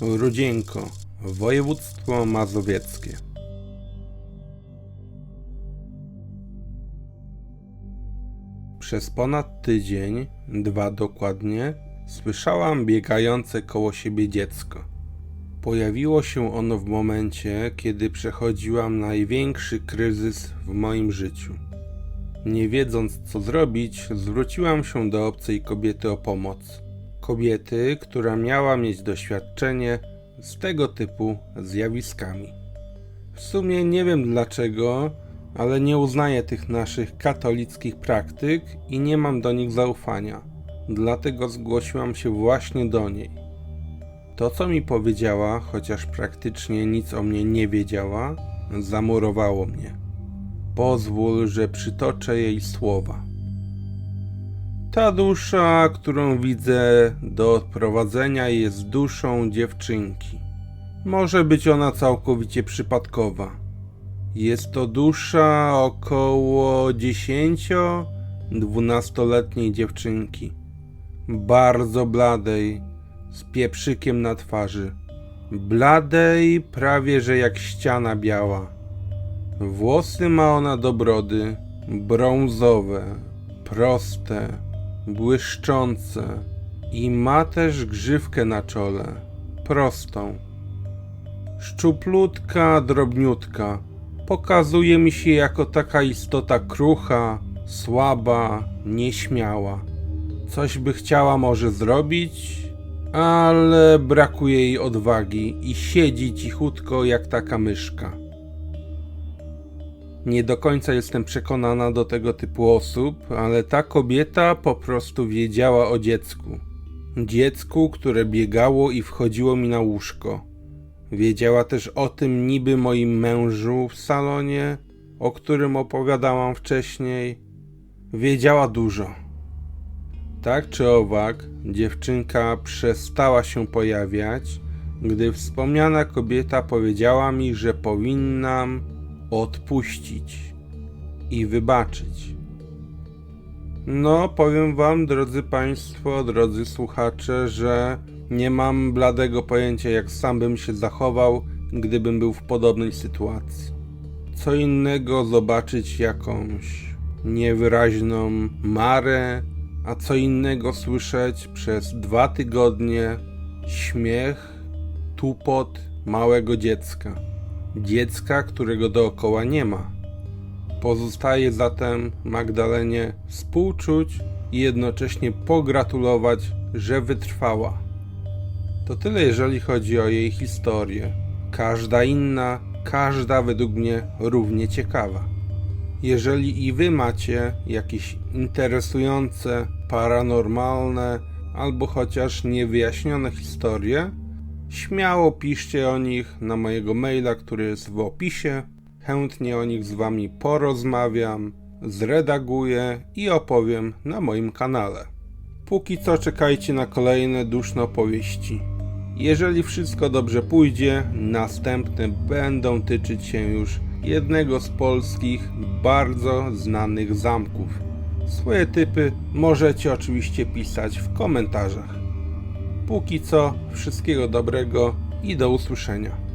Rudzienko, województwo mazowieckie. Przez ponad tydzień, dwa dokładnie, słyszałam biegające koło siebie dziecko. Pojawiło się ono w momencie, kiedy przechodziłam największy kryzys w moim życiu. Nie wiedząc co zrobić, zwróciłam się do obcej kobiety o pomoc. Kobiety, która miała mieć doświadczenie z tego typu zjawiskami. W sumie nie wiem dlaczego, ale nie uznaję tych naszych katolickich praktyk i nie mam do nich zaufania. Dlatego zgłosiłam się właśnie do niej. To, co mi powiedziała, chociaż praktycznie nic o mnie nie wiedziała, zamurowało mnie. Pozwól, że przytoczę jej słowa. Ta dusza, którą widzę do odprowadzenia, jest duszą dziewczynki. Może być ona całkowicie przypadkowa. Jest to dusza około 10-12-letniej dziewczynki. Bardzo bladej, z pieprzykiem na twarzy. Bladej, prawie że jak ściana biała. Włosy ma ona do brody, brązowe, proste, błyszczące i ma też grzywkę na czole, prostą. Szczuplutka, drobniutka, pokazuje mi się jako taka istota krucha, słaba, nieśmiała. Coś by chciała może zrobić, ale brakuje jej odwagi i siedzi cichutko jak taka myszka. Nie do końca jestem przekonana do tego typu osób, ale ta kobieta po prostu wiedziała o dziecku. Dziecku, które biegało i wchodziło mi na łóżko. Wiedziała też o tym niby moim mężu w salonie, o którym opowiadałam wcześniej. Wiedziała dużo. Tak czy owak, dziewczynka przestała się pojawiać, gdy wspomniana kobieta powiedziała mi, że powinnam odpuścić i wybaczyć. No, powiem Wam, drodzy Państwo, drodzy słuchacze, że nie mam bladego pojęcia, jak sam bym się zachował, gdybym był w podobnej sytuacji. Co innego zobaczyć jakąś niewyraźną marę, a co innego słyszeć przez dwa tygodnie śmiech, tupot małego dziecka. Dziecka, którego dookoła nie ma. Pozostaje zatem Magdalenie współczuć i jednocześnie pogratulować, że wytrwała. To tyle, jeżeli chodzi o jej historię. Każda inna, każda według mnie równie ciekawa. Jeżeli i wy macie jakieś interesujące, paranormalne albo chociaż niewyjaśnione historie, śmiało piszcie o nich na mojego maila, który jest w opisie. Chętnie o nich z wami porozmawiam, zredaguję i opowiem na moim kanale. Póki co czekajcie na kolejne duszne opowieści. Jeżeli wszystko dobrze pójdzie, następne będą tyczyć się już jednego z polskich bardzo znanych zamków. Swoje typy możecie oczywiście pisać w komentarzach. Póki co, wszystkiego dobrego i do usłyszenia.